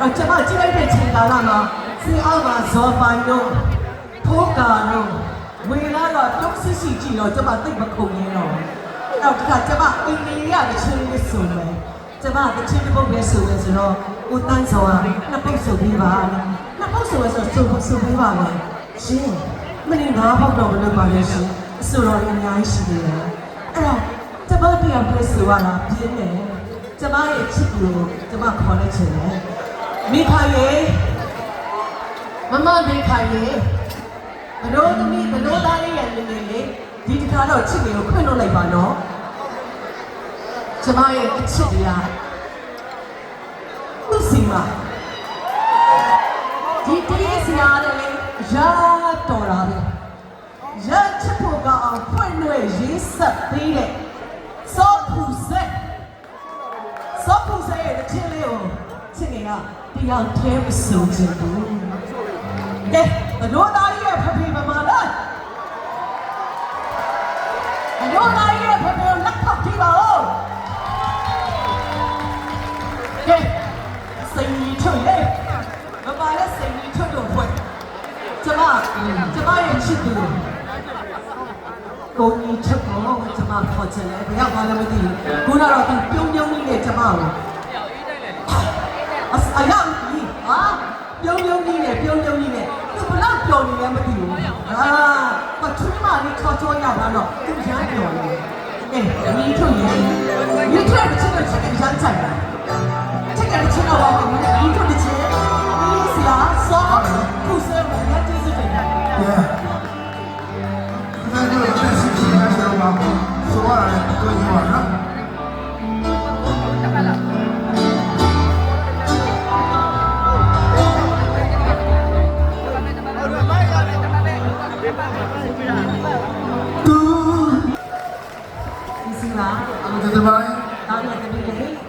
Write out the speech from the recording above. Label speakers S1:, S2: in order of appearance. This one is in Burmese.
S1: တော့ကျမကြည့်လိုက်တဲ့ချိန်ကာလမှာစီအောင်မှာဇော်ပိုင်တို့ဖိုးကာတို့ဝေလာတော့တုတ်စစ်စီကြည့်တော့ကျမသိပ်မခုန်ရတော့အဲ့တော့ဒီကကျမအင်္ဂလိပ်ရတဲ့ချင်းလေးဆိုမယ်ကျမကချင်းတစ်ပုတ်ပဲဆိုရဲဆိုတော့ဦးတန်းစောကနှစ်ပုတ်ဆိုပြီးပါနှစ်ပုတ်ဆိုရဲဆိုဆိုဆိုပြီးပါမယ်ရှင်မင်းငါးပုတ်တော့မလုပ်ပါနဲ့ရှင်အဆိုတော်အများကြီးရှိသေးတယ်အဲ့တော့ကျမတရားပြဆိုရတာပြင်းတယ်ကျမရဲ့ချစ်ကိုကျမခေါ်လိုက်ချင်တယ် မိခါရေမမမိခါရေဘလို့သမီးဘလို့သားလေးရဲ့နေနေလေးဒီတစ်ခါတော့ချစ်တွေကိုခွင့်လို့လိုက်ပါနော်ကျမရဲ့အချစ်တရားသူစီမှာဒီတည်းစရာတဲ့လေရာတော်တာပဲရချစ်ဖို့ကအောင်ဖွင့်လွှဲရေးဆက်ပေးတဲ့ ကတရားထဲမစုံချင်ဘူး။ကဲဘလို့သားကြီးရဲ့ဖဖေမမလား။ဘလို့သားကြီးရဲ့ဖဖေကိုလက်ခောက်ကြည့်ပါဦး။ကဲစိန်ကြီးထွတ်လေမမလည်းစိန်ကြီးထွတ်တော့ဖွင့်ကျမကျမရဲ့ချစ်သူကိုကြီးချက်တော့ကျမခေါ်ချင်တယ်ဘယ်ရောက်မှလည်းမသိဘူးခုနကတော့သူပြုံးပြုံးလေးနဲ့ကျမကို အစအရောက်ကြီးဟာပြုံးပြုံးကြီးနဲ့ပြုံးပြုံးကြီးနဲ့သူဘလောက်ပျော်နေလဲမသိဘူးဟာပထမလေးခေါ်ချောရတာတော့သူရမ်းပျော်နေတယ်အဲဒီထုတ်ရင်ဒီထုတ်တဲ့ချက်ချက်ရမ်းဆိုင်တာချက်တဲ့ချက်တော့ဘာလဲဒီထုတ်တဲ့ Tu.
S2: Isi lah. Aku